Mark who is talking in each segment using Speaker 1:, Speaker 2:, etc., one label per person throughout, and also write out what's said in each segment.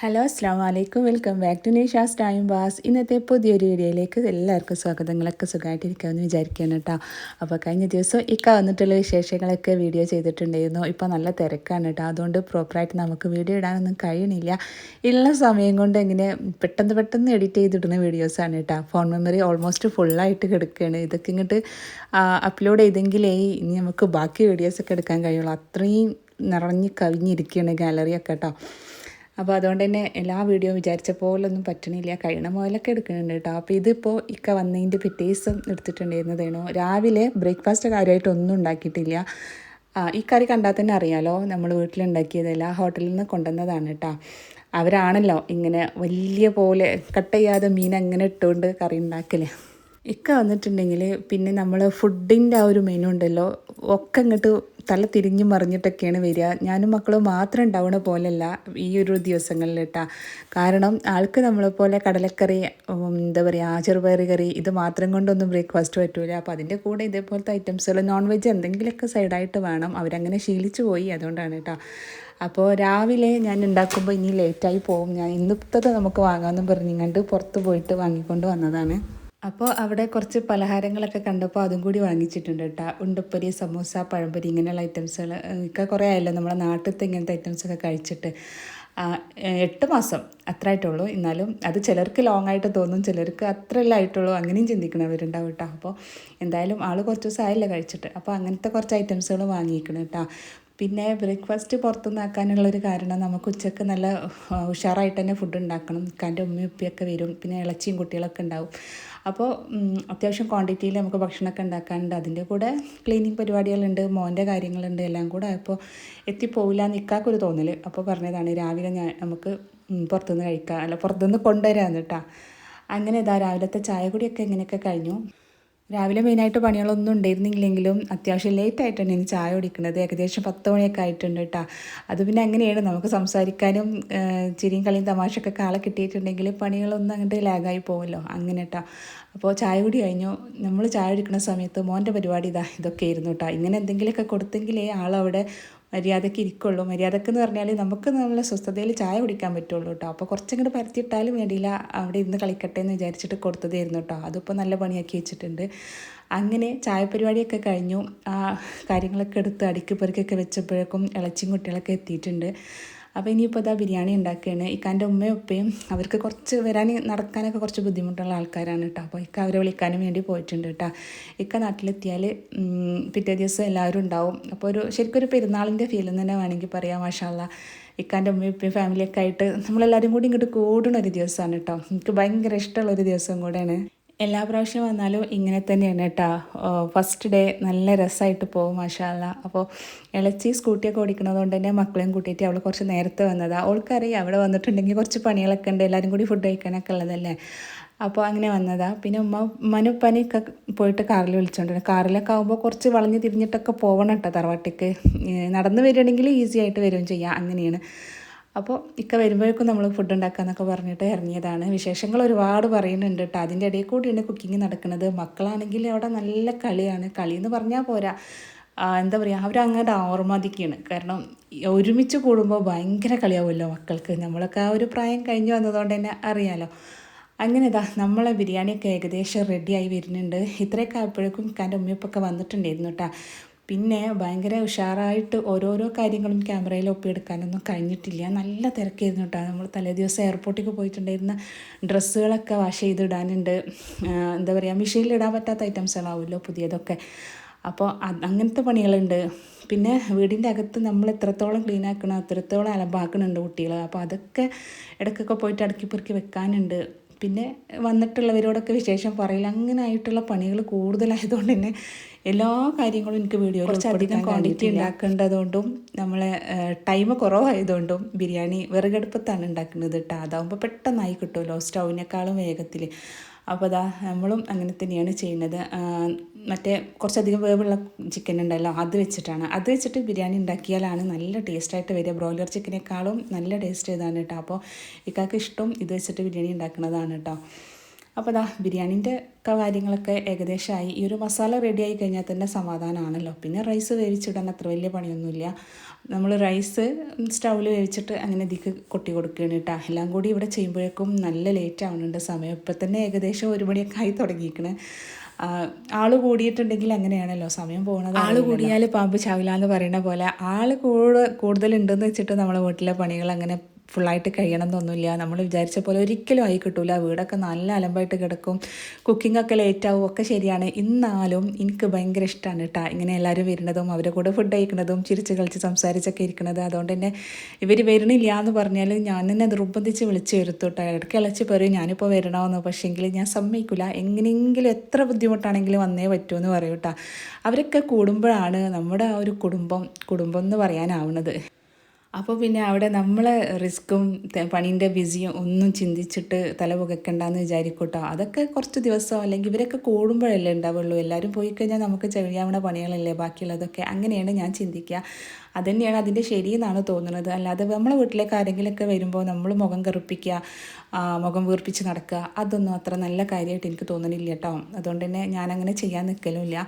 Speaker 1: Hello അസ്സാം വലൈക്കും welcome back to Nisha's time pass ഇന്നത്തെ പുതിയൊരു വീഡിയോയിലേക്ക് എല്ലാവർക്കും സ്വാഗതങ്ങളൊക്കെ സുഖമായിട്ടിരിക്കാമെന്ന് വിചാരിക്കുകയാണ് കേട്ടോ. അപ്പോൾ കഴിഞ്ഞ ദിവസം ഇക്ക വന്നിട്ടുള്ള വിശേഷങ്ങളൊക്കെ വീഡിയോ ചെയ്തിട്ടുണ്ടായിരുന്നു. ഇപ്പോൾ നല്ല തിരക്കാണ് കേട്ടോ. അതുകൊണ്ട് പ്രോപ്പറായിട്ട് നമുക്ക് വീഡിയോ ഇടാനൊന്നും കഴിയണില്ല. ഉള്ള സമയം കൊണ്ട് ഇങ്ങനെ പെട്ടെന്ന് പെട്ടെന്ന് എഡിറ്റ് ചെയ്തിടുന്ന വീഡിയോസാണ് കേട്ടോ. ഫോൺ മെമ്മറി ഓൾമോസ്റ്റ് ഫുള്ളായിട്ട് കിടക്കുകയാണ്. ഇതൊക്കെ ഇങ്ങോട്ട് അപ്ലോഡ് ചെയ്തെങ്കിലേ ഇനി നമുക്ക് ബാക്കി വീഡിയോസൊക്കെ എടുക്കാൻ കഴിയുള്ളൂ. അത്രയും നിറഞ്ഞ് കവിഞ്ഞിരിക്കുകയാണ് ഗാലറിയൊക്കെ കേട്ടോ. അപ്പോൾ അതുകൊണ്ട് തന്നെ എല്ലാ വീഡിയോ വിചാരിച്ച പോലൊന്നും പറ്റണില്ല. കഴിയണ മുതലൊക്കെ എടുക്കുന്നുണ്ട് കേട്ടോ അപ്പോൾ ഇതിപ്പോൾ ഇക്ക വന്നതിന്റെ പിറ്റേ എടുത്തിട്ടുണ്ടായിരുന്നതേണോ. രാവിലെ ബ്രേക്ക്ഫാസ്റ്റ് കാര്യമായിട്ട് ഒന്നും ഉണ്ടാക്കിയിട്ടില്ല. ഈ കറി കണ്ടാൽ തന്നെ അറിയാലോ. നമ്മൾ വീട്ടിലുണ്ടാക്കിയതല്ല ഹോട്ടലിൽ നിന്ന് കൊണ്ടുവന്നതാണ് കേട്ടോ അവരാണല്ലോ ഇങ്ങനെ വലിയ പോലെ കട്ട് ചെയ്യാതെ മീൻ അങ്ങനെ ഇട്ടുകൊണ്ട് കറി ഉണ്ടാക്കൽ. ഇക്ക വന്നിട്ടുണ്ടെങ്കിൽ പിന്നെ നമ്മൾ ഫുഡിന്റെ ആ ഒരു മെനു ഉണ്ടല്ലോ ഒക്കെ അങ്ങോട്ട് തല തിരിഞ്ഞു മറിഞ്ഞിട്ടൊക്കെയാണ് വരിക. ഞാനും മക്കളും മാത്രം ഉണ്ടാവണ പോലെയല്ല ഈ ഒരു ദിവസങ്ങളിൽ കേട്ടാ കാരണം ആൾക്ക് നമ്മളെപ്പോലെ കടലക്കറി എന്താ പറയുക ചെറുപയർ കറി ഇത് മാത്രം കൊണ്ടൊന്നും ബ്രേക്ക്ഫാസ്റ്റ് പറ്റൂല. അപ്പോൾ അതിന്റെ കൂടെ ഇതേപോലത്തെ ഐറ്റംസുകൾ നോൺ വെജ് എന്തെങ്കിലുമൊക്കെ സൈഡായിട്ട് വേണം. അവരങ്ങനെ ശീലിച്ചു പോയി അതുകൊണ്ടാണ് കേട്ടോ. അപ്പോൾ രാവിലെ ഞാൻ ഉണ്ടാക്കുമ്പോൾ ഇനി ലേറ്റായി പോകും ഞാൻ ഇന്നത്തെ നമുക്ക് വാങ്ങാമെന്നും പറഞ്ഞിങ്ങാണ്ട് പുറത്ത് പോയിട്ട് വാങ്ങിക്കൊണ്ട് വന്നതാണ്. അപ്പോൾ അവിടെ കുറച്ച് പലഹാരങ്ങളൊക്കെ കണ്ടപ്പോൾ അതും കൂടി വാങ്ങിച്ചിട്ടുണ്ട് കേട്ടോ ഉണ്ടപ്പൊരി സമൂസ പഴംപൊരി ഇങ്ങനെയുള്ള ഐറ്റംസുകൾ ഒക്കെ കുറേ ആയല്ലോ നമ്മളെ നാട്ടിലത്തെ ഇങ്ങനത്തെ ഐറ്റംസൊക്കെ കഴിച്ചിട്ട്. എട്ട് മാസം അത്ര ആയിട്ടുള്ളൂ. എന്നാലും അത് ചിലർക്ക് ലോങ് ആയിട്ട് തോന്നും. ചിലർക്ക് അത്രയല്ല ആയിട്ടുള്ളൂ. അങ്ങനെയും ചിന്തിക്കണവരുണ്ടാവും കേട്ടോ അപ്പോൾ എന്തായാലും ആൾ കുറച്ച് ദിവസം ആയില്ല കഴിച്ചിട്ട്. അപ്പോൾ അങ്ങനത്തെ കുറച്ച് ഐറ്റംസുകൾ വാങ്ങിയിരിക്കണം കേട്ടോ പിന്നെ ബ്രേക്ക്ഫാസ്റ്റ് പുറത്തുനിന്ന് ആക്കാനുള്ളൊരു കാരണം നമുക്ക് ഉച്ചയ്ക്ക് നല്ല ഉഷാറായിട്ട് തന്നെ ഫുഡ് ഉണ്ടാക്കണം. ഇക്കാന്റെ ഉമ്മയും ഉപ്പിയൊക്കെ വരും. പിന്നെ ഇളച്ചിയും കുട്ടികളൊക്കെ ഉണ്ടാവും. അപ്പോൾ അത്യാവശ്യം ക്വാണ്ടിറ്റിയിൽ നമുക്ക് ഭക്ഷണമൊക്കെ ഉണ്ടാക്കാനുണ്ട്. അതിന്റെ കൂടെ ക്ലീനിങ് പരിപാടികളുണ്ട് മോന്റെ കാര്യങ്ങളുണ്ട് എല്ലാം കൂടെ അപ്പോൾ എത്തിപ്പോവില്ല നിൽക്കാക്കൊരു തോന്നൽ അപ്പോൾ പറഞ്ഞതാണ് രാവിലെ ഞാൻ നമുക്ക് പുറത്തുനിന്ന് കഴിക്കാം. അല്ല പുറത്തുനിന്ന് കൊണ്ടുവരാമെന്ന് കേട്ടോ. അങ്ങനെ ഇതാ രാവിലത്തെ ചായ കൂടിയൊക്കെ ഇങ്ങനെയൊക്കെ കഴിഞ്ഞു. രാവിലെ മെയിനായിട്ട് പണികളൊന്നും ഉണ്ടായിരുന്നില്ലെങ്കിലും അത്യാവശ്യം ലേറ്റ് ആയിട്ടാണ് ഞാൻ ചായ കുടിക്കുന്നത് ഏകദേശം പത്ത് മണിയൊക്കെ ആയിട്ടുണ്ട് കേട്ടോ അത് പിന്നെ അങ്ങനെയാണ്. നമുക്ക് സംസാരിക്കാനും ചിരിയും കളിയും തമാശയൊക്കെ കാളെ കിട്ടിയിട്ടുണ്ടെങ്കിൽ പണികളൊന്നും അങ്ങോട്ട് ലാഗായി പോകുമല്ലോ അങ്ങനെ കേട്ടോ അപ്പോൾ ചായ കുടി കഴിഞ്ഞു. നമ്മൾ ചായ കുടിക്കുന്ന സമയത്ത് മോന്റെ പരിപാടി ഇതാ ഇതൊക്കെ ആയിരുന്നു കേട്ടോ ഇങ്ങനെ എന്തെങ്കിലുമൊക്കെ കൊടുത്തെങ്കിലേ ആളവിടെ മര്യാദയ്ക്ക് ഇരിക്കുള്ളൂ. മര്യാദയ്ക്ക് എന്ന് പറഞ്ഞാൽ നമുക്ക് നല്ല സ്വസ്ഥതയിൽ ചായ കുടിക്കാൻ പറ്റുള്ളൂ കേട്ടോ അപ്പോൾ കുറച്ചങ്ങോട്ട് പരത്തിയിട്ടാലും വേണ്ടിയില്ല. അവിടെ ഇരുന്ന് കളിക്കട്ടെ എന്ന് വിചാരിച്ചിട്ട് കൊടുത്തതായിരുന്നു കേട്ടോ അതിപ്പോൾ നല്ല പണിയാക്കി വെച്ചിട്ടുണ്ട്. അങ്ങനെ ചായ പരിപാടിയൊക്കെ കഴിഞ്ഞു. ആ കാര്യങ്ങളൊക്കെ എടുത്ത് അടുക്കി പെറുക്കൊക്കെ വെച്ചപ്പോഴേക്കും ഇളച്ചിയും കുട്ടികളൊക്കെ എത്തിയിട്ടുണ്ട്. അപ്പോൾ ഇനിയിപ്പോൾ ഇതാ ബിരിയാണി ഉണ്ടാക്കുകയാണ് ഇക്കാന്റെ ഉമ്മയും ഉപ്പയും അവർക്ക് കുറച്ച് വരാൻ നടക്കാനൊക്കെ കുറച്ച് ബുദ്ധിമുട്ടുള്ള ആൾക്കാരാണ് കേട്ടോ അപ്പോൾ ഇക്ക അവരെ വിളിക്കാനും വേണ്ടി പോയിട്ടുണ്ട് കേട്ടോ ഇക്ക നാട്ടിലെത്തിയാൽ പിറ്റേ ദിവസം എല്ലാവരും ഉണ്ടാവും. അപ്പോൾ ഒരു ശരിക്കും ഒരു പെരുന്നാളിന്റെ ഫീൽ തന്നെ വേണമെങ്കിൽ പറയാം മാഷാല്ല ഇക്കാന്റെ ഉമ്മയും ഉപ്പയും ഫാമിലിയൊക്കെ ആയിട്ട് നമ്മളെല്ലാവരും കൂടി ഇങ്ങോട്ട് കൂടുന്ന ഒരു ദിവസമാണ് കേട്ടോ എനിക്ക് ഭയങ്കര ഇഷ്ടമുള്ള ഒരു ദിവസം കൂടെയാണ്. എല്ലാ പ്രാവശ്യം വന്നാലും ഇങ്ങനെ തന്നെയാണ് കേട്ടോ. ഫസ്റ്റ് ഡേ നല്ല രസമായിട്ട് പോകും മാഷാല്ല. അപ്പോൾ ഇളച്ചി സ്കൂട്ടിയൊക്കെ ഓടിക്കണതുകൊണ്ട് കൊണ്ട് തന്നെ മക്കളെയും കൂട്ടിയിട്ട് അവൾ കുറച്ച് നേരത്തെ വന്നതാണ് അവൾക്കറിയാം അവിടെ വന്നിട്ടുണ്ടെങ്കിൽ കുറച്ച് പണികളൊക്കെ ഉണ്ട്. എല്ലാവരും കൂടി ഫുഡ് കഴിക്കാനൊക്കെ ഉള്ളതല്ലേ. അപ്പോൾ അങ്ങനെ വന്നതാണ് പിന്നെ ഉമ്മ മനുപ്പനിയൊക്കെ പോയിട്ട് കാറിൽ വിളിച്ചോണ്ട് കാറിലൊക്കെ ആകുമ്പോൾ കുറച്ച് വളഞ്ഞ് തിരിഞ്ഞിട്ടൊക്കെ പോകണം കേട്ടോ തറവാട്ടിക്ക്. നടന്ന് വരികയാണെങ്കിൽ ഈസി ആയിട്ട് വരികയും ചെയ്യാം. അങ്ങനെയാണ്. അപ്പോൾ ഇക്ക വരുമ്പോഴേക്കും നമ്മൾ ഫുഡ് ഉണ്ടാക്കാമെന്നൊക്കെ പറഞ്ഞിട്ട് ഇറങ്ങിയതാണ്. വിശേഷങ്ങൾ ഒരുപാട് പറയുന്നുണ്ട് കേട്ടോ അതിന്റെ ഇടയിൽ കൂടിയാണ് കുക്കിംഗ് നടക്കുന്നത്. മക്കളാണെങ്കിൽ അവിടെ നല്ല കളിയാണ്. കളി എന്ന് പറഞ്ഞാൽ പോരാ എന്താ പറയുക അവരങ്ങോട്ട് ഓർമ്മതിക്കാണ്. കാരണം ഒരുമിച്ച് കൂടുമ്പോൾ ഭയങ്കര കളിയാവുമല്ലോ മക്കൾക്ക്. നമ്മളൊക്കെ ആ ഒരു പ്രായം കഴിഞ്ഞു വന്നതുകൊണ്ട് തന്നെ അറിയാമല്ലോ അങ്ങനെ ഇതാ നമ്മളെ ബിരിയാണിയൊക്കെ ഏകദേശം റെഡിയായി വരുന്നുണ്ട്. ഇത്രയൊക്കെ ആയപ്പോഴേക്കും എന്റെ ഉമ്മയപ്പൊക്കെ വന്നിട്ടുണ്ടായിരുന്നു കേട്ടോ പിന്നെ ഭയങ്കര ഉഷാറായിട്ട് ഓരോരോ കാര്യങ്ങളും ക്യാമറയിൽ ഒപ്പിയെടുക്കാനൊന്നും കഴിഞ്ഞിട്ടില്ല. നല്ല തിരക്കായിരുന്നു കേട്ടോ. നമ്മൾ തലേ ദിവസം എയർപോർട്ടിലേക്ക് പോയിട്ടുണ്ടായിരുന്ന ഡ്രസ്സുകളൊക്കെ വാഷ് ചെയ്തിടാനുണ്ട്. എന്താ പറയുക മെഷീനിലിടാൻ പറ്റാത്ത ഐറ്റംസുകളാവുമല്ലോ പുതിയതൊക്കെ. അപ്പോൾ അങ്ങനത്തെ പണികളുണ്ട്. പിന്നെ വീടിന്റെ അകത്ത് നമ്മൾ എത്രത്തോളം ക്ലീൻ ആക്കണം അത്രത്തോളം അലമ്പാക്കണുണ്ട് കുട്ടികൾ അപ്പോൾ അതൊക്കെ ഇടയ്ക്കൊക്കെ പോയിട്ട് അടുക്കി പെറുക്കി വെക്കാനുണ്ട്. പിന്നെ വന്നിട്ടുള്ളവരോടൊക്കെ വിശേഷം പറയില്ല. അങ്ങനെ ആയിട്ടുള്ള പണികൾ കൂടുതലായതുകൊണ്ട് തന്നെ എല്ലാ കാര്യങ്ങളും എനിക്ക് വീഡിയോ കുറച്ചധികം ക്വാണ്ടിറ്റി ഉണ്ടാക്കേണ്ടതുകൊണ്ടും നമ്മളെ ടൈം കുറവായതുകൊണ്ടും ബിരിയാണി വിറകടുപ്പത്താണ് ഉണ്ടാക്കുന്നത് കേട്ടോ അതാവുമ്പോൾ പെട്ടെന്നായി കിട്ടുമല്ലോ. സ്റ്റൗവിനേക്കാളും വേഗത്തിൽ അപ്പോൾ അതാ നമ്മളും അങ്ങനെ തന്നെയാണ് ചെയ്യുന്നത്. മറ്റേ കുറച്ചധികം വേവുള്ള ചിക്കൻ ഉണ്ടല്ലോ അത് വെച്ചിട്ടാണ്. അത് വെച്ചിട്ട് ബിരിയാണി ഉണ്ടാക്കിയാലാണ് നല്ല ടേസ്റ്റായിട്ട് വരിക. ബ്രോയിലർ ചിക്കനേക്കാളും നല്ല ടേസ്റ്റ് ചെയ്താണ് കേട്ടോ. അപ്പോൾ ഇക്കാക്ക് ഇഷ്ടം ഇത് വെച്ചിട്ട് ബിരിയാണി ഉണ്ടാക്കുന്നതാണ് കേട്ടോ. അപ്പോൾ ദാ ബിരിയാണീന്റെ കാര്യങ്ങളൊക്കെ ഏകദേശമായി ഈ ഒരു മസാല റെഡി ആയി കഴിഞ്ഞാൽ തന്നെ സമാധാനമാണല്ലോ പിന്നെ റൈസ് വേവിച്ചിടാൻ അത്ര വലിയ പണിയൊന്നുമില്ല. നമ്മൾ റൈസ് സ്റ്റൗവിൽ വേവിച്ചിട്ട് അങ്ങനെ ഇതിക്ക് കൊട്ടി കൊടുക്കുകയാണ് കേട്ടോ. എല്ലാം കൂടി ഇവിടെ ചെയ്യുമ്പോഴേക്കും നല്ല ലേറ്റ് ആവുന്നുണ്ട് സമയം. ഇപ്പം തന്നെ ഏകദേശം ഒരു മണിയൊക്കെ ആയി തുടങ്ങിയിരിക്കണേ. ആൾ കൂടിയിട്ടുണ്ടെങ്കിൽ അങ്ങനെയാണല്ലോ. സമയം പോകുന്നത് ആൾ കൂടിയാൽ പാമ്പ് ചാവില്ല എന്ന് പറയുന്ന പോലെ ആൾ കൂടുതൽ കൂടുതലുണ്ടെന്ന് വെച്ചിട്ട് നമ്മളെ വീട്ടിലെ പണികൾ അങ്ങനെ ഫുള്ളായിട്ട് കഴിയണം എന്നൊന്നുമില്ല നമ്മൾ വിചാരിച്ച പോലെ ഒരിക്കലും ആയി കിട്ടൂല. വീടൊക്കെ നല്ല അലമ്പായിട്ട് കിടക്കും. കുക്കിംഗ് ഒക്കെ ലേറ്റ് ആവും. ഒക്കെ ശരിയാണ്. ഇന്നാലും എനിക്ക് ഭയങ്കര ഇഷ്ടമാണ് കേട്ടോ ഇങ്ങനെ എല്ലാവരും വരുന്നതും അവരെ കൂടെ ഫുഡ് കഴിക്കുന്നതും ചിരിച്ച് കളിച്ച് സംസാരിച്ചൊക്കെ ഇരിക്കുന്നത്. അതുകൊണ്ട് തന്നെ ഇവർ വരണില്ല എന്ന് പറഞ്ഞാൽ ഞാൻ തന്നെ നിർബന്ധിച്ച് വിളിച്ച് വരുത്തു ഇടയ്ക്ക് ഇളച്ച് പറയും ഞാനിപ്പോൾ വരണമെന്ന് പക്ഷേങ്കിൽ ഞാൻ സമ്മതിക്കില്ല എങ്ങനെയെങ്കിലും എത്ര ബുദ്ധിമുട്ടാണെങ്കിലും വന്നേ പറ്റുമെന്ന് പറയും കേട്ടോ അവരൊക്കെ കൂടുമ്പോഴാണ് നമ്മുടെ ആ ഒരു കുടുംബം കുടുംബം എന്ന് പറയാനാവുന്നത് അപ്പോൾ പിന്നെ അവിടെ നമ്മളെ റിസ്ക്കും പണീന്റെ ബിസിയും ഒന്നും ചിന്തിച്ചിട്ട് തല പുകയ്ക്കണ്ടെന്ന് വിചാരിക്കൂട്ടോ. അതൊക്കെ കുറച്ച് ദിവസം അല്ലെങ്കിൽ ഇവരൊക്കെ കൂടുമ്പോഴല്ലേ ഉണ്ടാവുള്ളൂ. എല്ലാവരും പോയി കഴിഞ്ഞാൽ നമുക്ക് ചെയ്യാവുന്ന പണികളല്ലേ ബാക്കിയുള്ളതൊക്കെ. അങ്ങനെയാണ് ഞാൻ ചിന്തിക്കുക. അതുതന്നെയാണ് അതിന്റെ ശരിയെന്നാണ് തോന്നുന്നത്. അല്ലാതെ നമ്മളെ വീട്ടിലേക്ക് ആരെങ്കിലുമൊക്കെ വരുമ്പോൾ നമ്മൾ മുഖം കറുപ്പിക്കുക മുഖം വീർപ്പിച്ച് നടക്കുക അതൊന്നും അത്ര നല്ല കാര്യമായിട്ട് എനിക്ക് തോന്നുന്നില്ല കേട്ടോ. അതുകൊണ്ട് തന്നെ ഞാനങ്ങനെ ചെയ്യാൻ നിൽക്കലുമില്ല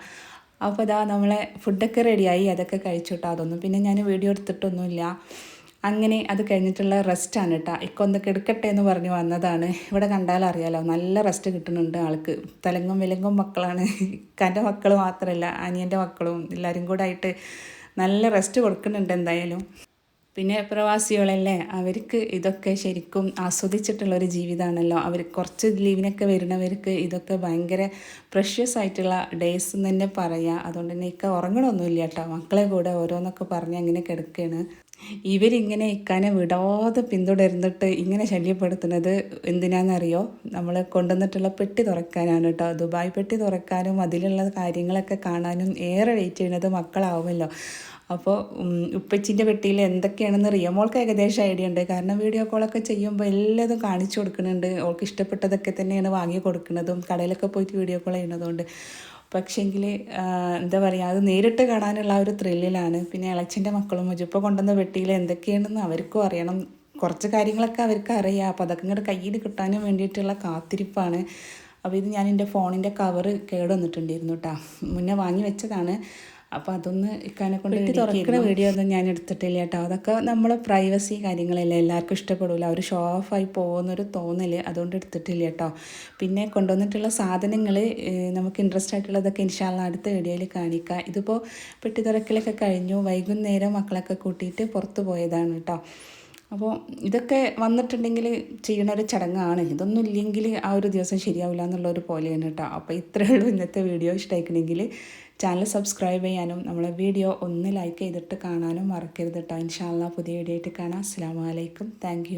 Speaker 1: അപ്പോൾ ഇതാ നമ്മളെ ഫുഡൊക്കെ റെഡിയായി അതൊക്കെ കഴിച്ചു അതൊന്നും പിന്നെ ഞാൻ വീഡിയോ എടുത്തിട്ടൊന്നുമില്ല. അങ്ങനെ അത് കഴിഞ്ഞിട്ടുള്ള റെസ്റ്റാണ് കേട്ടോ ഇക്കൊന്ന് കിടക്കട്ടെ എന്ന് പറഞ്ഞു വന്നതാണ്. ഇവിടെ കണ്ടാൽ അറിയാലോ നല്ല റെസ്റ്റ് കിട്ടുന്നുണ്ട് ആൾക്ക്. തലങ്ങും വിലങ്ങും മക്കളാണ്. ഇക്കാന്റെ മക്കൾ മാത്രമല്ല അനിയന്റെ മക്കളും എല്ലാവരും കൂടെ ആയിട്ട് നല്ല റെസ്റ്റ് കൊടുക്കുന്നുണ്ട് എന്തായാലും. പിന്നെ പ്രവാസികളല്ലേ അവർക്ക് ഇതൊക്കെ ശരിക്കും ആസ്വദിച്ചിട്ടുള്ളൊരു ജീവിതമാണല്ലോ അവർ കുറച്ച് ലീവിനൊക്കെ വരുന്നവർക്ക് ഇതൊക്കെ ഭയങ്കര പ്രഷ്യസ് ആയിട്ടുള്ള ഡേയ്സ് എന്ന് തന്നെ പറയാം. അതുകൊണ്ട് തന്നെ ഇക്ക ഉറങ്ങണമൊന്നുമില്ല കേട്ടോ. മക്കളെ കൂടെ ഓരോന്നൊക്കെ പറഞ്ഞ് അങ്ങനെ കിടക്കുകയാണ് ഇവരിങ്ങനെ ഇക്കാനെ വിടാതെ പിന്തുടർന്നിട്ട് ഇങ്ങനെ ശല്യപ്പെടുത്തുന്നത് എന്തിനാണെന്നറിയോ നമ്മൾ കൊണ്ടുവന്നിട്ടുള്ള പെട്ടി തുറക്കാനാണ് കേട്ടോ. ദുബായ് പെട്ടി തുറക്കാനും അതിലുള്ള കാര്യങ്ങളൊക്കെ കാണാനും ഏറെ വെയിറ്റ് ചെയ്യുന്നത് മക്കളാവുമല്ലോ. അപ്പോൾ ഉപ്പച്ചിന്റെ പെട്ടിയിൽ എന്തൊക്കെയാണെന്ന് റിയമോൾക്ക് ഏകദേശം ഐഡിയ ഉണ്ട്. കാരണം വീഡിയോ കോളൊക്കെ ചെയ്യുമ്പോൾ എല്ലാതും കാണിച്ചു കൊടുക്കുന്നുണ്ട്. ഓൾക്ക് ഇഷ്ടപ്പെട്ടതൊക്കെ തന്നെയാണ് വാങ്ങി കൊടുക്കുന്നതും കടയിലൊക്കെ പോയിട്ട് വീഡിയോ കോൾ ചെയ്യുന്നതുകൊണ്ട്. പക്ഷേങ്കിൽ എന്താ പറയുക അത് നേരിട്ട് കാണാനുള്ള ഒരു ത്രില്ലിലാണ്. പിന്നെ ഇളച്ചന്റെ മക്കളും മുജിപ്പ കൊണ്ടുവന്ന പെട്ടിയിൽ എന്തൊക്കെയാണെന്ന് അവർക്കും അറിയണം. കുറച്ച് കാര്യങ്ങളൊക്കെ അവർക്ക് അറിയാം. അപ്പോൾ അതൊക്കെ ഇങ്ങോട്ട് കയ്യിൽ കിട്ടാനും വേണ്ടിയിട്ടുള്ള കാത്തിരിപ്പാണ്. അപ്പോൾ ഇത് ഞാൻ എന്റെ ഫോണിന്റെ കവറ് കേട് വന്നിട്ടുണ്ടായിരുന്നു കേട്ടോ മുന്നേ വാങ്ങി വെച്ചതാണ്. അപ്പോൾ അതൊന്ന് ഇക്കാനെ കൊണ്ട് തുറക്കുന്ന വീഡിയോ ഒന്നും ഞാൻ എടുത്തിട്ടില്ല കേട്ടോ. അതൊക്കെ നമ്മളെ പ്രൈവസി കാര്യങ്ങളല്ലേ? എല്ലാവർക്കും ഇഷ്ടപ്പെടില്ല അവർ ഷോ ഓഫായി പോകുന്നൊരു തോന്നൽ അതുകൊണ്ട് എടുത്തിട്ടില്ല കേട്ടോ. പിന്നെ കൊണ്ടുവന്നിട്ടുള്ള സാധനങ്ങൾ നമുക്ക് ഇൻട്രസ്റ്റ് ആയിട്ടുള്ളതൊക്കെ ഇൻഷാല്ല അടുത്ത വീഡിയോയിൽ കാണിക്കാം. ഇതിപ്പോൾ പെട്ടി തുറക്കലൊക്കെ കഴിഞ്ഞു. വൈകുന്നേരം മക്കളൊക്കെ കൂട്ടിയിട്ട് പുറത്തു പോയതാണ് കേട്ടോ. അപ്പോൾ ഇതൊക്കെ വന്നിട്ടുണ്ടെങ്കിൽ ചെയ്യണ ഒരു ചടങ്ങാണ്. ഇതൊന്നും ഇല്ലെങ്കിൽ ആ ഒരു ദിവസം ശരിയാവില്ല എന്നുള്ളൊരു പോലെയാണ് കേട്ടോ. അപ്പോൾ ഇത്രയേ ഉള്ളൂ ഇന്നത്തെ വീഡിയോ ഇഷ്ടമായിക്കണമെങ്കിൽ ചാനൽ സബ്സ്ക്രൈബ് ചെയ്യാനും നമ്മളെ വീഡിയോ ഒന്ന് ലൈക്ക് ചെയ്തിട്ട് കാണാനും മറക്കരുത് കേട്ടോ ഇൻഷാല്ല പുതിയ വീഡിയോ ആയിട്ട് കാണാം. അസ്സാം വലൈക്കും താങ്ക്